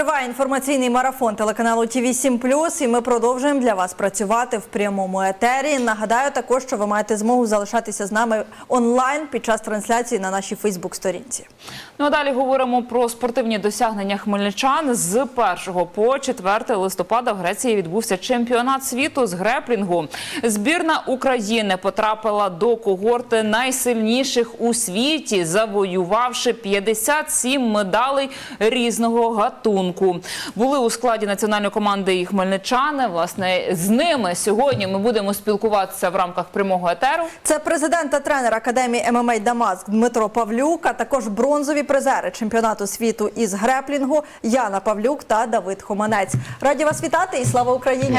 Триває інформаційний марафон телеканалу ТВ 7 і ми продовжуємо для вас працювати в прямому етері. Нагадаю також, що ви маєте змогу залишатися з нами онлайн під час трансляції на нашій Фейсбук-сторінці. Ну а далі говоримо про спортивні досягнення хмельничан. З 1 по 4 листопада в Греції відбувся чемпіонат світу з греплінгу. Збірна України потрапила до когорти найсильніших у світі, завоювавши 57 медалей різного гатунку. Були у складі національної команди і хмельничани. Власне, з ними сьогодні ми будемо спілкуватися в рамках прямого етеру. Це президент та тренер академії ММА Дамаск Дмитро Павлюк, а також бронзові призери чемпіонату світу із греплінгу Яна Павлюк та Давид Хоманець. Раді вас вітати і слава Україні!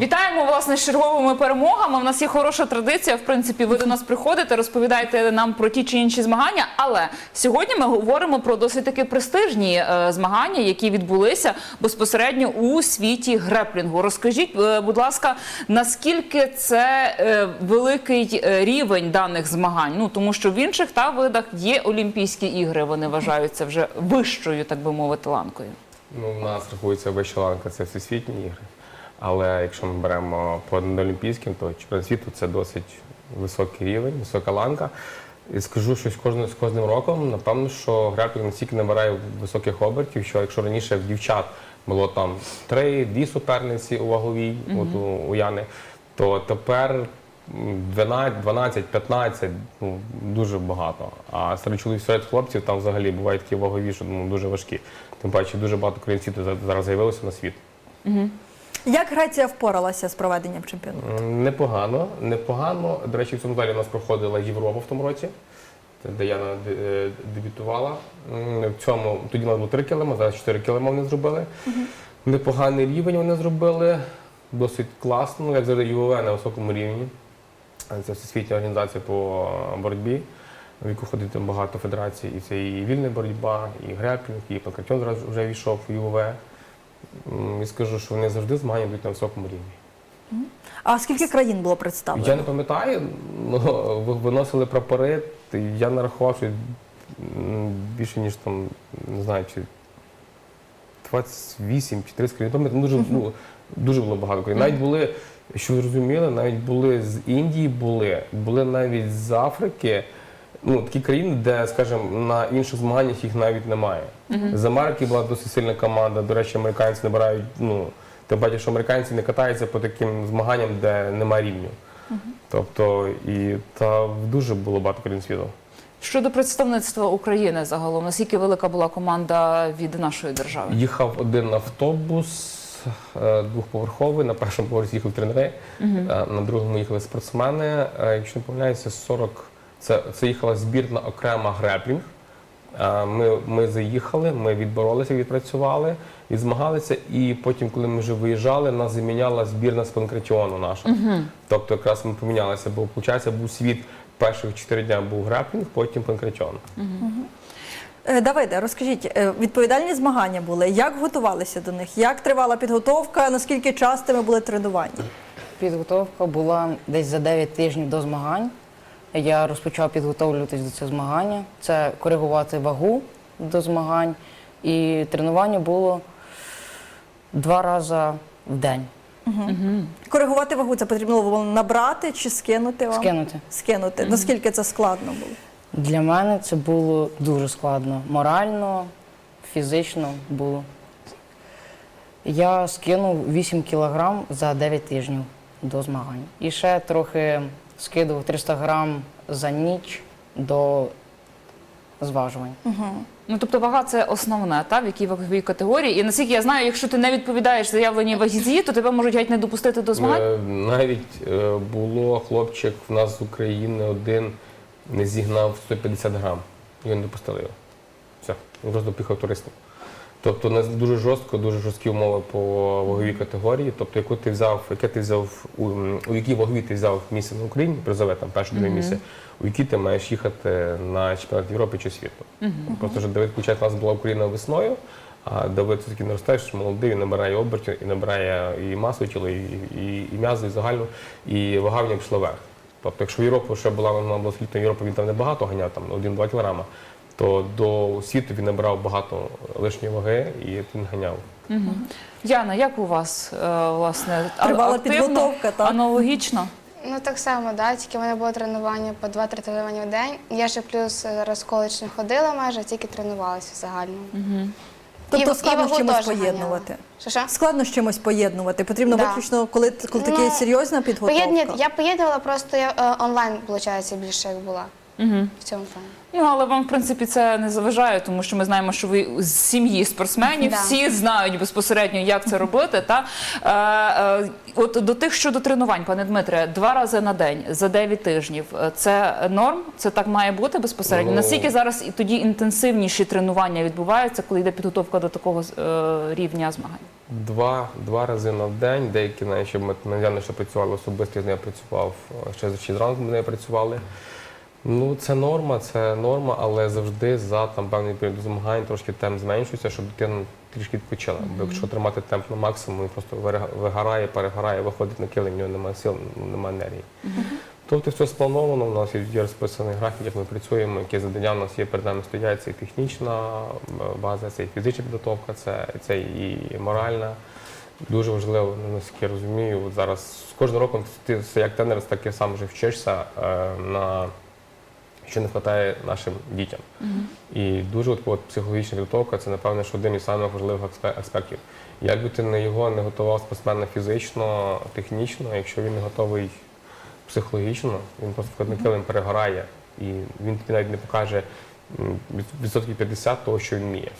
Вітаємо власне з черговими перемогами. У нас є хороша традиція. В принципі, ви до нас приходите, розповідаєте нам про ті чи інші змагання. Але сьогодні ми говоримо про досить таки престижні е, змагання, які відбулися безпосередньо у світі греплінгу. Розкажіть, е, будь ласка, наскільки це е, великий е, рівень даних змагань? Ну тому що в інших та видах є Олімпійські ігри. Вони вважаються вже вищою, так би мовити, ланкою. Ну, у нас рахується вища ланка це всесвітні ігри. Але якщо ми беремо по олімпійським, то чемпіонат світу це досить високий рівень, висока ланка. І скажу, що з кожним, з кожним роком, напевно, що греплінг настільки набирає високих обертів, що якщо раніше в дівчат було там три, дві суперниці у ваговій, от у, у Яни, то тепер м, 12, 12, 15, ну, дуже багато. А серед чоловіків, серед хлопців там взагалі бувають такі вагові, що ну, дуже важкі. Тим паче дуже багато країн світу зараз з'явилося на світ. Як Греція впоралася з проведенням чемпіонату? Непогано, непогано. До речі, в цьому залі у нас проходила Європа в тому році, де де- е, дебютувала. В цьому тоді у нас було 3 кілометри, зараз 4 кілометри вони зробили. Непоганий рівень вони зробили, досить класно, як завжди ЮВВ на високому рівні. Це всесвітня організація по боротьбі, в яку ходить багато федерацій. І це і вільна боротьба, і греплінг, і зараз вже війшов в ЮВВ. М, І скажу, що вони завжди змагання йдуть на високому рівні. А скільки країн було представлено? Я не пам'ятаю, ну, ви- виносили прапори, я нарахував, що м, більше, ніж там, не знаю, чи 28 чи 30 країн. Пам'ятаю, дуже, ну, дуже було багато країн. Навіть були, що ви розуміли, навіть були з Індії, були, були навіть з Африки. Ну, такі країни, де, скажімо, на інших змаганнях їх навіть немає. З Америки була досить сильна команда. До речі, американці набирають, ну, тим паче, що американці не катаються по таким змаганням, де немає рівню. Тобто, і та дуже було багато країн світу. Щодо представництва України загалом, наскільки велика була команда від нашої держави? Їхав один автобус е, двохповерховий, на першому поверсі їхали тренери, е, на другому їхали спортсмени. Е, Якщо не помиляюся, 40, це, це їхала збірна окрема греплінг. Е, Ми, ми заїхали, ми відборолися, відпрацювали, відзмагалися, і потім, коли ми вже виїжджали, нас заміняла збірна з панкратіону наша. Тобто якраз ми помінялися, бо виходить, був світ перших чотири дня був греплінг, потім панкратіон. Е, Давиде, розкажіть, е, відповідальні змагання були. Як готувалися до них? Як тривала підготовка? Наскільки частими були тренування? Підготовка була десь за 9 тижнів до змагань. Я розпочав підготовлюватись до цього змагання. Це коригувати вагу до змагань. І тренування було два рази в день. Коригувати вагу це потрібно було набрати чи скинути вам? Скинути. Скинути. Наскільки це складно було? Для мене це було дуже складно. Морально, фізично було. Я скинув 8 кілограм за 9 тижнів до змагань. І ще трохи скидував 300 грам за ніч до зважувань. Ну тобто вага це основне, та в якій ваговій категорії. І наскільки я знаю, якщо ти не відповідаєш заявленій вазі, то тебе можуть геть не допустити до змагань. Е, Навіть е, було хлопчик в нас з України один не зігнав 150 грам. І не допустили його. Просто туристом. Тобто у нас дуже жорстко, дуже жорсткі умови по ваговій категорії. Тобто, яку ти взяв, яке ти взяв, у, у якій ваговій ти взяв місце на Україні, призове там перше друге місце, у якій ти маєш їхати на чемпіонат Європи чи світу. Просто що Давид Кучак у нас була Україна весною, а Давид все-таки наростаєш, молодий, він набирає обертів, і набирає і масу тіла, і, і, і м'язо, і загальну, і вага в нього пішла вверх. Тобто, якщо в Європу ще була вона була літня Європа, він там небагато ганяв, там 1-2 кілограма, то до світу він набрав багато лишньої ваги і він ганяв. Яна, як у вас е, власне Тривала підготовка, так? аналогічно? Ну так само, да, тільки в мене було тренування по 2-3 тренування в день. Я ще плюс е, раз коледж не ходила майже, тільки тренувалася в загальному. Тобто І- і складно з чимось поєднувати. Що що? Складно з чимось поєднувати. Потрібно Да. виключно, коли, коли таке Ну, серйозна підготовка. Поєднання, я поєднувала, просто я е, онлайн, виходить, більше як була Угу. в цьому плані. Ну, але вам, в принципі, це не заважає, тому що ми знаємо, що ви з сім'ї спортсменів, Да. всі знають безпосередньо, як це робити. Та? Е, е, от до тих щодо тренувань, пане Дмитре, два рази на день за 9 тижнів. е, Це норм? Це так має бути безпосередньо? Ну, Наскільки зараз і тоді інтенсивніші тренування відбуваються, коли йде підготовка до такого е, рівня змагань? Два, два рази на день, деякі навіть ще ми Надяна ще працювали особисто, я з нею працював е, ще за зранку ми з нею працювали. Ну, це норма, це норма, але завжди за там певний період змагань трошки темп зменшується, щоб дитина трішки відпочила. Бо якщо тримати темп на максимум, він просто вигорає, перегорає, виходить на килим, в нього немає сил, немає енергії. Тобто все сплановано, у нас є розписаний графік, як ми працюємо, які завдання у нас є перед нами стоять. Це і технічна е, база, це і фізична підготовка, це, це і моральна. Дуже важливо, ну, наскільки я розумію, от зараз з кожним роком ти як тренер, так і сам вже вчишся е, на що не вистачає нашим дітям. І дуже от, от, психологічна підготовка це, напевно, що один із самих важливих аспектів. Як би ти на його не готував спортсмена фізично, технічно, якщо він не готовий психологічно, він просто входить на килим перегорає, і він тобі навіть не покаже відсотків 50 того, що він вміє.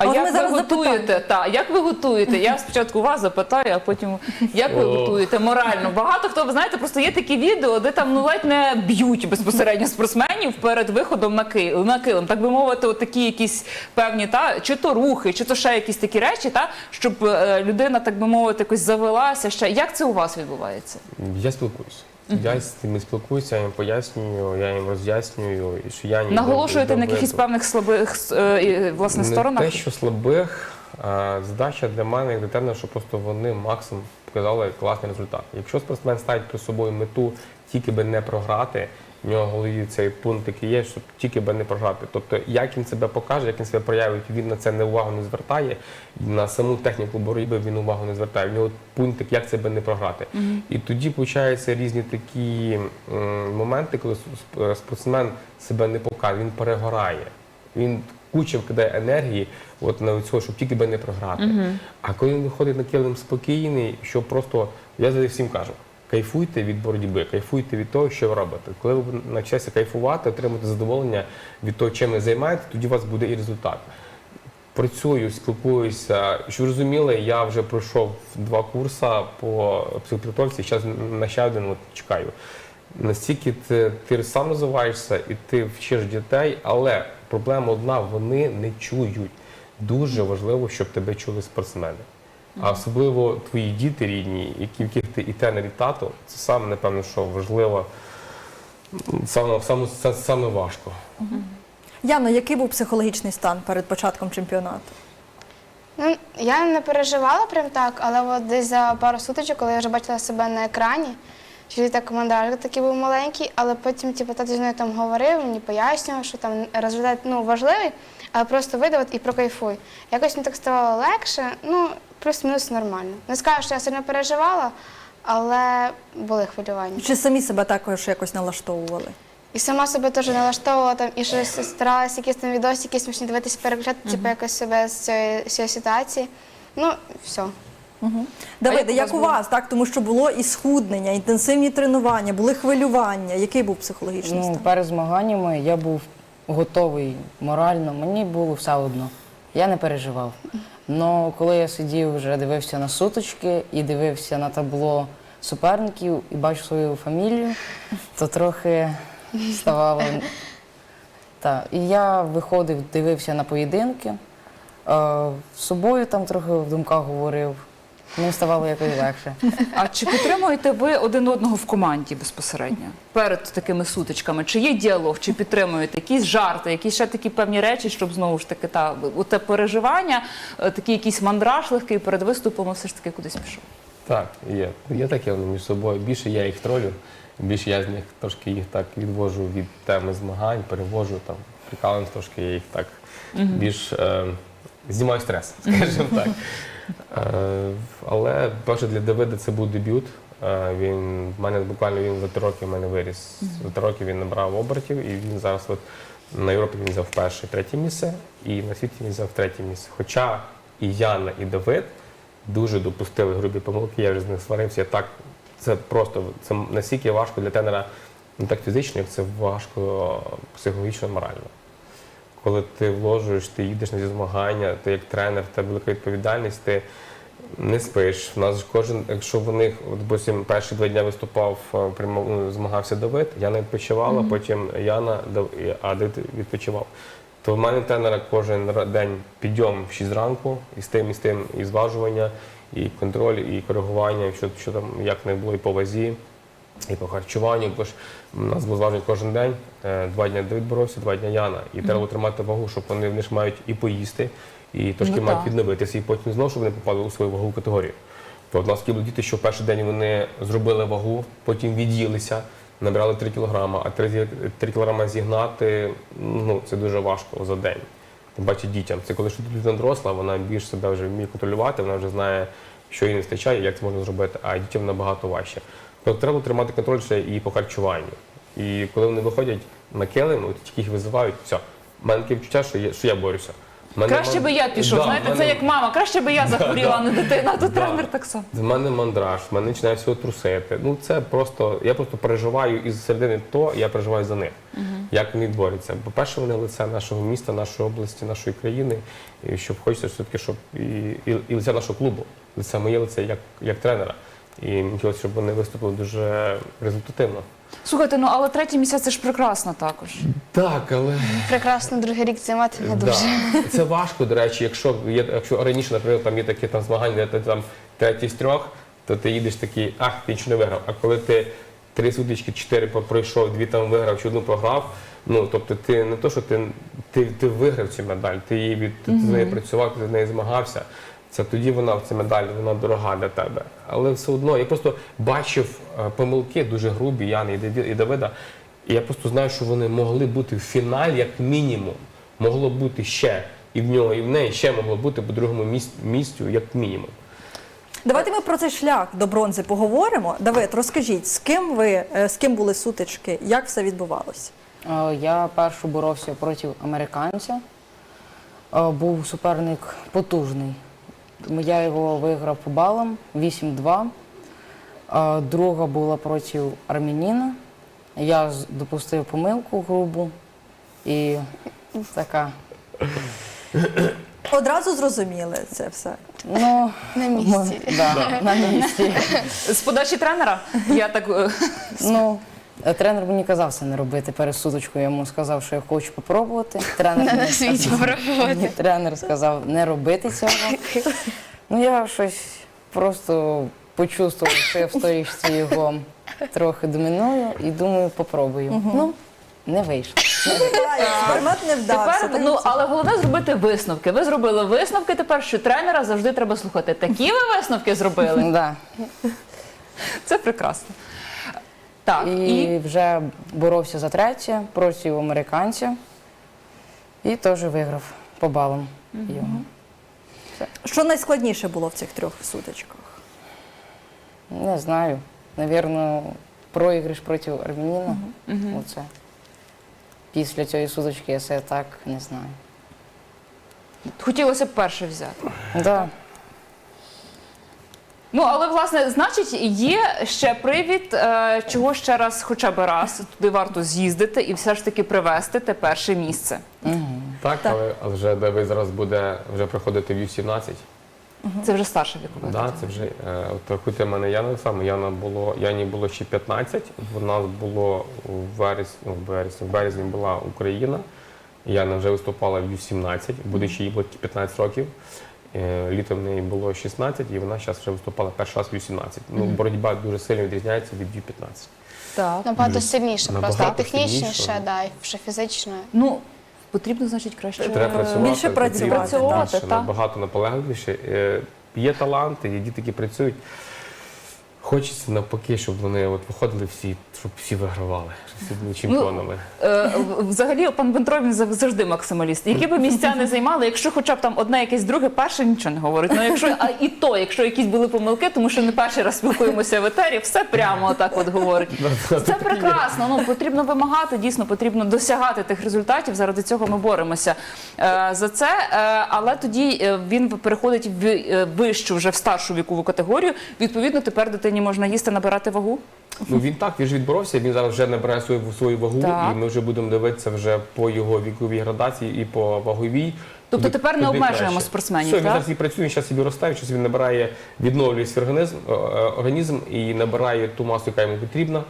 А От ми як ви зараз готуєте? Та, як ви готуєте? Я спочатку вас запитаю, а потім як ви О. готуєте морально? Багато хто ви знаєте, просто є такі відео, де там ну ледь не б'ють безпосередньо спортсменів перед виходом на килим, на килим. Так би мовити, от такі якісь певні та чи то рухи, чи то ще якісь такі речі, та щоб е, людина, так би мовити, якось завелася. Ще як це у вас відбувається? Я спілкуюся. Я з ними спілкуюся, я їм пояснюю, я їм роз'яснюю, і що я ні Наголошуєте на якихось певних слабих е, власне сторонах? Не те, що слабих, а задача для мене як дитина, щоб просто вони максимум показали класний результат. Якщо спортсмен ставить перед собою мету тільки би не програти, в нього в голові цей пункт який є, щоб тільки би не програти. Тобто, як він себе покаже, як він себе проявить, він на це не увагу не звертає, на саму техніку боротьби він увагу не звертає. В нього пунктик, як себе не програти. І тоді виходять різні такі моменти, коли спортсмен себе не покаже, він перегорає. Він куча вкидає енергії от на цього, щоб тільки би не програти. А коли він виходить на килим спокійний, що просто я завжди всім кажу. Кайфуйте від боротьби, кайфуйте від того, що ви робите. Коли ви навчаєтеся кайфувати, отримати задоволення від того, чим ви займаєтесь, тоді у вас буде і результат. Працюю, спілкуюся. Що ви розуміли, я вже пройшов два курси по психопідготовці, зараз на ще один от чекаю. Настільки ти, ти сам розвиваєшся і ти вчиш дітей, але проблема одна, вони не чують. Дуже важливо, щоб тебе чули спортсмени. А особливо твої діти рідні, які, в яких ти і тренер, і тато, це саме, напевно, що важливо, саме, саме, це саме важко. Яно, який був психологічний стан перед початком чемпіонату? Ну, я не переживала прям так, але от десь за пару сутичок, коли я вже бачила себе на екрані, що так командар такий був маленький, але потім типу, тато зі мною там говорив, мені пояснював, що там результат ну, важливий, але просто видав і прокайфуй. Якось мені так ставало легше, ну, плюс-мінус нормально. Не скажу, що я сильно переживала, але були хвилювання. Чи самі себе також якось налаштовували? І сама себе теж налаштовувала там і щось старалася якісь там відосики смішні дивитися, переключати, типу, якось себе з цієї, з цієї ситуації. Ну, все. Давиде, як у як вас у вас, так? Тому що було і схуднення, інтенсивні тренування, були хвилювання. Який був психологічний Ну, стан? перед змаганнями я був готовий морально, мені було все одно. Я не переживав. Но коли я сидів, вже дивився на суточки і дивився на табло суперників і бачив свою фамілію, то трохи ставало. Так. І я виходив, дивився на поєдинки. Е, з собою там трохи в думках говорив. Мені ставало якось легше. А чи підтримуєте ви один одного в команді безпосередньо перед такими сутичками? Чи є діалог, чи підтримуєте якісь жарти, якісь ще такі певні речі, щоб знову ж таки та те переживання, е, такий якийсь мандраж легкий перед виступом, все ж таки кудись пішов? Так, є. Є таке вони між собою. Більше я їх тролю. Більше я з них трошки їх так відвожу від теми змагань, перевожу там, прикалуєм трошки, я їх так більш е, знімаю стрес, скажімо так. Е, але перше для Давида це був дебют. Е, він в мене буквально він за три роки в мене виріс. За три роки він набрав обертів, і він зараз от на Європі він взяв перше, третє місце, і на світі він взяв третє місце. Хоча і Яна, і Давид дуже допустили грубі помилки, я вже з них сварився. Я так це просто це настільки важко для тренера не так фізично, як це важко психологічно, морально. Коли ти вложуєш, ти їдеш на ці змагання, ти як тренер, тебе велика відповідальність, ти не спиш. У нас ж кожен, якщо в них, допустим, перші два дні виступав, е, прямо, ну, змагався Давид, я не відпочивала, потім Яна, а Давид відпочивав. То в мене тренера кожен день підйом в 6 ранку, і з тим, і з тим, і зважування, і контроль, і коригування, що, що там як не було і по вазі, і по харчуванню. Бо ж у нас було зваження кожен день. Е, Два дні Давид боровся, два дні Яна. І треба тримати вагу, щоб вони, вони ж мають і поїсти, і трошки Ну, мають відновитися, і потім знову, щоб вони попали у свою вагову категорію. То от у нас були діти, що в перший день вони зробили вагу, потім від'їлися, набрали 3 кілограма, а 3, 3 кілограма зігнати ну, це дуже важко за день. Тим паче дітям. Це коли людина доросла, вона більш себе вже вміє контролювати, вона вже знає, що їй не вистачає, як це можна зробити, а дітям набагато важче. Тобто треба тримати контроль ще і по харчуванню. І коли вони виходять на килим, от тільки їх визивають, все. У мене таке відчуття, що я, що я борюся. Мене Краще ман- би я пішов. Да, Знаєте, в це як мама. Краще би я захворіла, а не дитина. а Тут Да. тренер так само. в мене мандраж, в мене починає всього трусити. Ну це просто, я просто переживаю із середини то, я переживаю за них. Як вони борються. По-перше, вони лице нашого міста, нашої області, нашої країни. І щоб хочеться все-таки, щоб і, і, і лице нашого клубу, лице моє лице як, як тренера. І хотілося, щоб вони виступили дуже результативно. Слухайте, ну але третій місяць це ж прекрасно також. Так, але Прекрасно другий рік займати не дуже. Да. Це важко, до речі, якщо є, якщо раніше, наприклад, там є такі там змагання, де ти там третій з трьох, то ти їдеш такий, ах, ти нічого не виграв. А коли ти три сутички, чотири по- пройшов, дві там виграв, чи одну програв, ну тобто ти не то, що ти, ти, ти виграв цю медаль, ти її від ти з нею працював, ти з нею змагався. Це тоді вона в ця медаль, вона дорога для тебе. Але все одно я просто бачив е, помилки дуже грубі Яни і Давида. І я просто знаю, що вони могли бути в фіналі як мінімум. Могло бути ще. І в нього, і в неї ще могло бути по другому місць, місцю, як мінімум. Давайте ми про цей шлях до бронзи поговоримо. Давид, розкажіть, з ким ви е, з ким були сутички? Як все відбувалося? Е, Я першу боровся проти американця. Був суперник потужний. Тому Я його виграв по балам 8-2. Е, Друга була проти армянина. Я допустив помилку грубу і така. Одразу зрозуміли це все. Ну, На місці. да, на місці. З подачі тренера я так е, Ну, тренер мені казав це не робити перед суточкою. Я йому сказав, що я хочу попробувати. Тренер На світі попробувати. Тренер сказав не робити цього. Ну я щось просто почувствував, що я в сторічці його трохи доміную і думаю, попробую. Ну, не вийшло. Експеримент не вдався. тепер. Ну але головне зробити висновки. Ви зробили висновки. Тепер що тренера завжди треба слухати. Такі ви висновки зробили. Да. Це прекрасно. Так, І, і вже боровся за третє проти американця і теж виграв по балам його. Що найскладніше було в цих трьох сутичках? Не знаю. Навірно, проіграш проти армянина. Оце. Після цієї суточки я себе так не знаю. хотілося б перше взяти. Да. Ну але власне, значить, є ще привід, е, чого ще раз, хоча б раз туди варто з'їздити і все ж таки привезти те перше місце. Так, але, але вже Давид зараз буде вже проходити в U17. Це вже старша вікова. Да, це вже е, от рахуйте мене Яна саме. Яна було, Яні було ще 15, в нас було у вересні, ну, в вересні, в березні була Україна. Яна вже виступала в U17, будучи їй було 15 років. Е, Літом в неї було 16, і вона зараз вже виступала перший раз в U17. Ну, боротьба дуже сильно відрізняється від U15. Так. Набагато сильніше, Набагато просто і технічніше, сильніше. да, і вже фізично. Ну, потрібно, значить, краще. Треба працювати. більше потрібно працювати, Працювати, більше, та. набагато наполегливіше. Е, Є таланти, є діти, які працюють. Хочеться навпаки, щоб вони от виходили всі, щоб всі вигравали, щоб всі були чемпіонами. Е, Взагалі, пан Дмитро він завжди максималіст. Які би місця не займали, якщо хоча б там одне якесь друге, перше нічого не говорить. Ну якщо а і то, якщо якісь були помилки, тому що не перший раз спілкуємося в етері, все прямо отак от говорить. Це прекрасно. Ну потрібно вимагати, дійсно потрібно досягати тих результатів. Заради цього ми боремося е, за це. Е, але тоді е, він переходить в е, вищу, вже в старшу вікову категорію. Відповідно, тепер дитині можна їсти, набирати вагу. Ну він так, він ж відборовся, він зараз вже набирає свою свою вагу, Так. і ми вже будемо дивитися вже по його віковій градації і по ваговій. Тобто туди, тепер не обмежуємо краще. спортсменів, Все, він так? зараз і працює, він зараз собі ростає, зараз він набирає, відновлює свій організм, е, е, організм і набирає ту масу, яка йому потрібна.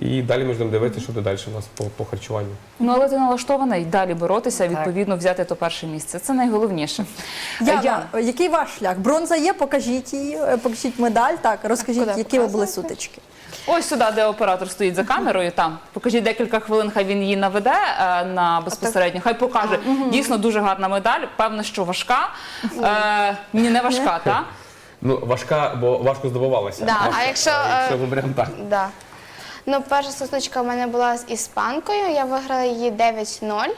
І далі ми будемо дивитися, що буде далі у нас по, по харчуванню. Ну але ти налаштований далі боротися, відповідно взяти то перше місце. Це найголовніше. Яна, Яна, який ваш шлях? Бронза є, покажіть її, е, покажіть медаль. Так, розкажіть, куди які ви були сутички. ось сюди, де оператор стоїть за камерою. Там покажіть декілька хвилин, хай він її наведе е, на безпосередньо. Хай покаже. Дійсно дуже гарна медаль. Певно, що важка. Е, ні, не важка, так? Ну, важка, бо важко здобувалася. Да, а якщо, е, якщо ми беремо так. Да. Ну, перша сутичка в мене була з іспанкою, я виграла її 9-0.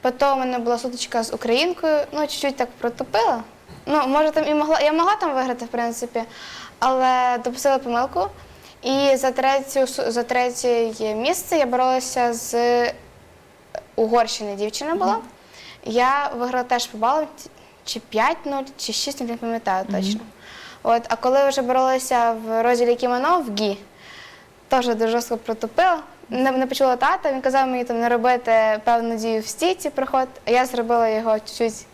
Потім у мене була сутичка з українкою, ну, чуть-чуть так протупила. Ну, може, там і могла, я могла там виграти, в принципі, але допустила помилку. І за, третю, за третє місце я боролася з Угорщини дівчина була. Я виграла теж по балам, чи 5-0, чи 6, не пам'ятаю точно. От, а коли вже боролася в розділі кімоно в ГІ, теж дуже жорстко протупила. Не, не почула тата, він казав мені там не робити певну дію в стійці приход, а я зробила його чуть-чуть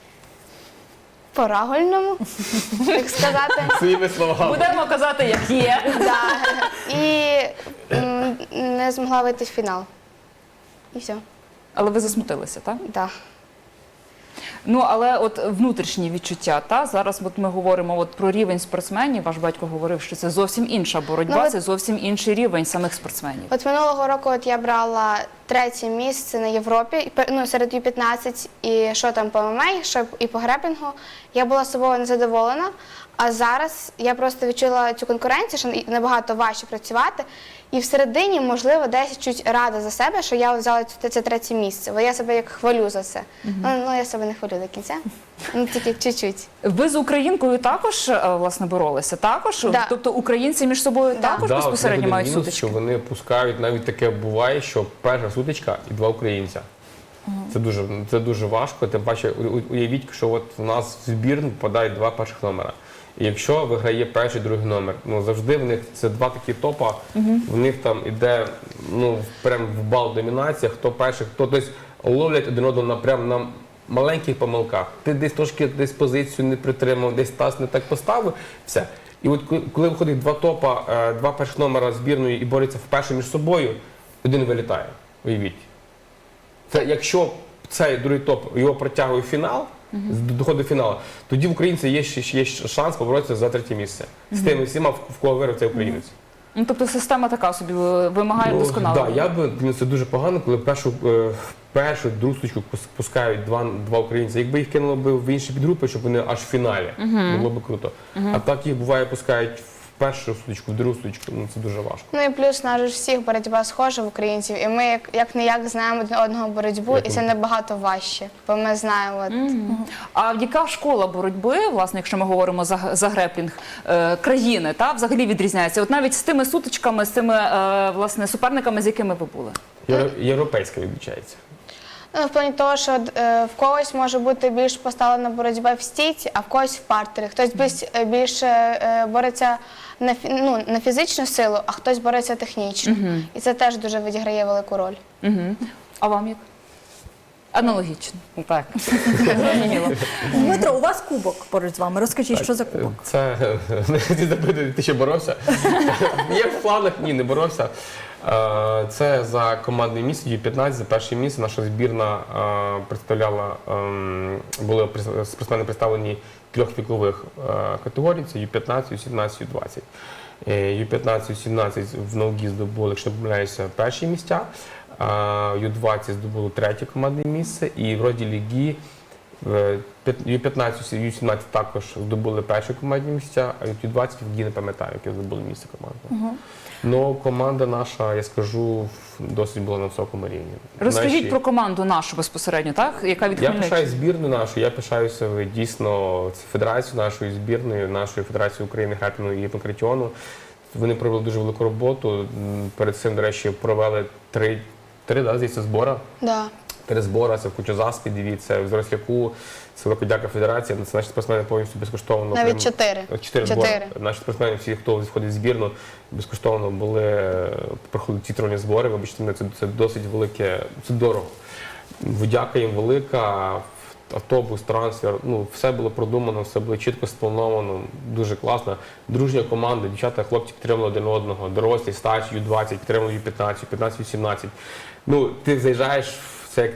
по-рагульному, так сказати. Своїми словами. Будемо казати, як є. Да. І м, не змогла вийти в фінал. І все. Але ви засмутилися, так? Да. Ну але от внутрішні відчуття, та зараз от ми говоримо от про рівень спортсменів. Ваш батько говорив, що це зовсім інша боротьба, Ну, це зовсім інший рівень самих спортсменів. От минулого року от я брала третє місце на Європі, ну, серед Ю-15, і що там по ММА, що і по грепінгу. Я була собою незадоволена. А зараз я просто відчула цю конкуренцію, що набагато важче працювати. І всередині, можливо, десь чуть рада за себе, що я взяла це, це третє місце. Бо я себе як хвалю за це. Ну, ну я себе не хвалю до кінця. Ну тільки чуть-чуть. Ви з українкою також е, власне боролися? Також, Да. тобто українці між собою Да. також Да, безпосередньо мають сутички. Що вони пускають, навіть таке буває, що перша сутичка і два українця. Це дуже, це дуже важко. Тим паче, уявіть, що от у нас в збірну попадають два перших номера. І якщо виграє перший, другий номер, ну завжди в них це два такі топа. В них там іде ну прям в бал домінація, хто перший, хто тобто ловлять один одного на прям на маленьких помилках. Ти десь трошки десь позицію не притримав, десь таз не так поставив. Все. І от коли виходить два топа, е, два перших номера збірної і борються вперше між собою, один вилітає. Уявіть. Це якщо цей другий топ його протягує в фінал, з- доходить до фіналу, тоді в українця є, ще- є шанс поборотися за третє місце. З тими всіма, в кого виграв цей українець. Ну тобто система така собі е, вимагає Ну, досконалого. да, я би ну, це дуже погано, коли першу, е, першу другу пус- пускають два, два українці. Якби їх кинули б в інші підгрупи, щоб вони аж в фіналі, було б круто. А так їх буває пускають в першу стучку, в другу стучку. Ну це дуже важко. Ну і плюс нас же ж всіх боротьба схожа в українців, і ми як, як не як знаємо один одного боротьбу, Як і це ми. набагато важче, бо ми знаємо. От, А яка школа боротьби, власне, якщо ми говоримо за, за греплінг е, країни, та взагалі відрізняється? От навіть з тими сутичками, з тими е, власне суперниками, з якими ви були? Євро- Європейська відмічається. Ну, в плані того, що е, в когось може бути більш поставлена боротьба в стійці, а в когось в партері. Хтось більш, е, більше е, бореться на, ну, на фізичну силу, а хтось бореться технічно. І це теж дуже відіграє велику роль. Угу. А вам як? Аналогічно. Так. Зрозуміло. Дмитро, у вас кубок поруч з вами. Розкажіть, що за кубок? Це ти ще боровся? Є в планах, ні, не боровся. Е, це за командне місце Ю-15, за перше місце наша збірна е, представляла, ем, були спортсмени представлені трьох вікових е, категорій: це Ю-15, Ю-17, Ю-20. Ю-15, Ю-17 в наугі здобули, якщо помиляюся, перші місця. Ю-20 здобуло третє командне місце і в роді лігі Е, Ю-15 і Ю-17 також здобули перші командні місця, а Ю-20 тоді не пам'ятаю, яке здобули місце команди. Ну, команда наша, я скажу, досить була на високому рівні. Розкажіть Наші... про команду нашу безпосередньо, так? Яка від Я пишаю збірну нашу, я пишаюся дійсно федерацією нашою збірною, нашою федерацією України Грепіну і Покретіону. Вони провели дуже велику роботу. Перед цим, до речі, провели три, три да, здається, збора. Да. Три збори, це в Кучозаспі, дивіться, в Зросляку, це Великодяка Федерація. Це наші спортсмени повністю безкоштовно. Навіть чотири. Чотири Чотири. збори. Наші спортсмени, всі, хто входить в збірну, безкоштовно були е, проходили ці тронні збори. Вибачте це, це досить велике, це дорого. Подяка їм велика. Автобус, трансфер, ну все було продумано, все було чітко сплановано, дуже класно. Дружня команда, дівчата, хлопці підтримали один одного, дорослі, старші, Ю-20, підтримали Ю-15, Ю-15, Ю-17. Ну, ти заїжджаєш в це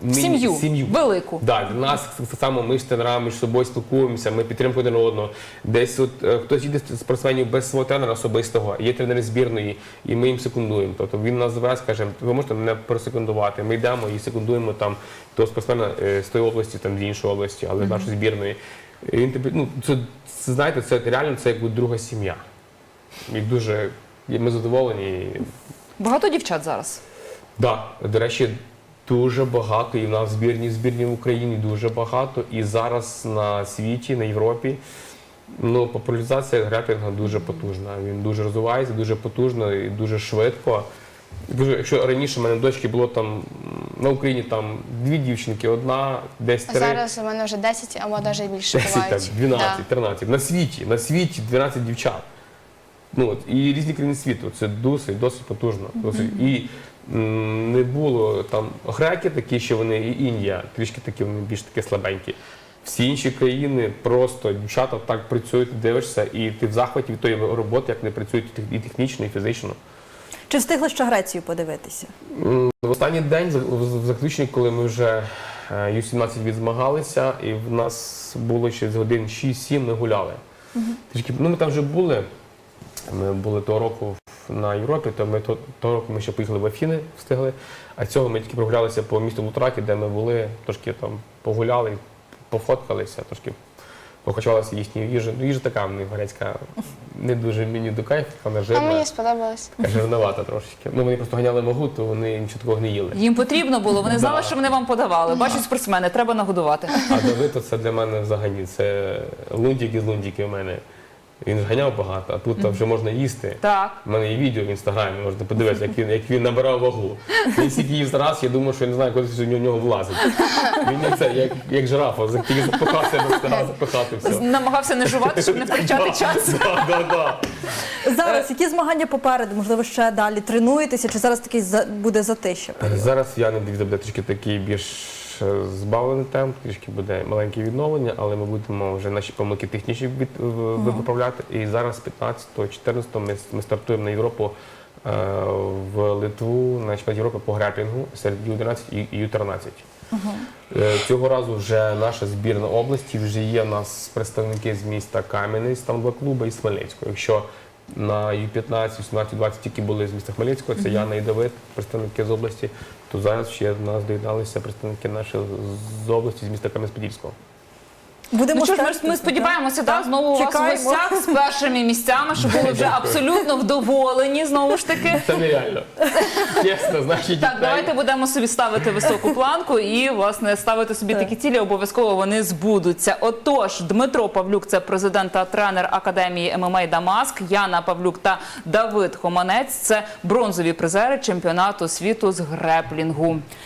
В міні- сім'ю, сім'ю. велику. Да, для нас так само ми з тренерами між собою спілкуємося, ми підтримуємо один одного. Десь от е, хтось їде спортсменів без свого тренера особистого, є тренери збірної, і ми їм секундуємо. Тобто він нас зве, скаже, ви можете мене просекундувати. Ми йдемо і секундуємо там того спортсмена е, з тої області, там з іншої області, але з нашої збірної. І він тобі, ну це, це знаєте, це реально це якби друга сім'я. І дуже ми задоволені. Багато дівчат зараз. Да, до речі, дуже багато, і в нас збірні в збірні в Україні дуже багато. І зараз на світі, на Європі, ну, популяризація грепінга дуже потужна. Він дуже розвивається, дуже потужно і дуже швидко. Дуже, якщо раніше в мене дочки було там на Україні там дві дівчинки, одна, десь А три. зараз у мене вже 10 або навіть більше 10, там, бувають. 12, Да. 13. На світі, на світі 12 дівчат. Ну, от, і різні країни світу. Це досить, досить потужно. Досить. І м, не було там греки такі, що вони, і Індія, трішки такі, вони більш такі слабенькі. Всі інші країни просто дівчата так працюють, ти дивишся, і ти в захваті від тої роботи, як вони працюють і технічно, і фізично. Чи встигли ще Грецію подивитися? В останній день, в- заключенні, коли ми вже е, Ю-17 відзмагалися, і в нас було ще з годин 6-7, ми гуляли. Трішки, ну, ми там вже були. Ми були того року на Європі, то ми то- того року ми ще поїхали в Афіни, встигли. А цього ми тільки прогулялися по місту Лутракі, де ми були, трошки там погуляли, пофоткалися, трошки похочувалися їхньою їжею. Ну, їжа така грецька, не дуже мені до кайфу, така вона А мені сподобалось. Така жирновата трошечки. Ну вони просто ганяли вагу, то вони нічого такого не їли. Їм потрібно було, вони знали, Да. що вони вам подавали. Бачать спортсмени, треба нагодувати. А Давид це для мене взагалі. Це лунтик із лунтики в мене. Він ж ганяв багато, а тут там вже можна їсти. Так. У мене є відео в інстаграмі, можете подивитися, як він, як він набирав вагу. Він стільки їв зараз, я думаю, що я не знаю, коли це в нього влазить. Він як це, як, як жирафа, за- тільки запихав себе, встигав запихати все. Намагався не жувати, щоб не втрачати час. Да, да, да. Зараз які змагання попереду? Можливо, ще далі тренуєтеся, чи зараз такий за- буде затища? Зараз я не буде трішки такий більш е, збавлений темп, трішки буде маленьке відновлення, але ми будемо вже наші помилки технічні від, в- виправляти. І зараз 15-14 ми, ми стартуємо на Європу е, в Литву на чемпіонат Європи по греплінгу серед Ю-11 і Ю-13. Е, Цього разу вже наша збірна області, вже є у нас представники з міста Кам'янець, там два клуби і з Хмельницького. Якщо на Ю-15, 18, 20 тільки були з міста Хмельницького, це Яна і Давид, представники з області, то зараз ще до нас доєдналися представники наші з області, з міста Кам'янець-Подільського. Будемо Ну що ж, ми, ми сподіваємося, так, знову у вас в гостях з першими місцями, щоб були вже абсолютно вдоволені знову ж таки. Це нереально. Чесно, значить, Так, давайте будемо собі ставити високу планку і власне ставити собі такі цілі. Обов'язково вони збудуться. Отож, Дмитро Павлюк, це президент та тренер академії ММА Дамаск. Яна Павлюк та Давид Хоманець це бронзові призери чемпіонату світу з греплінгу.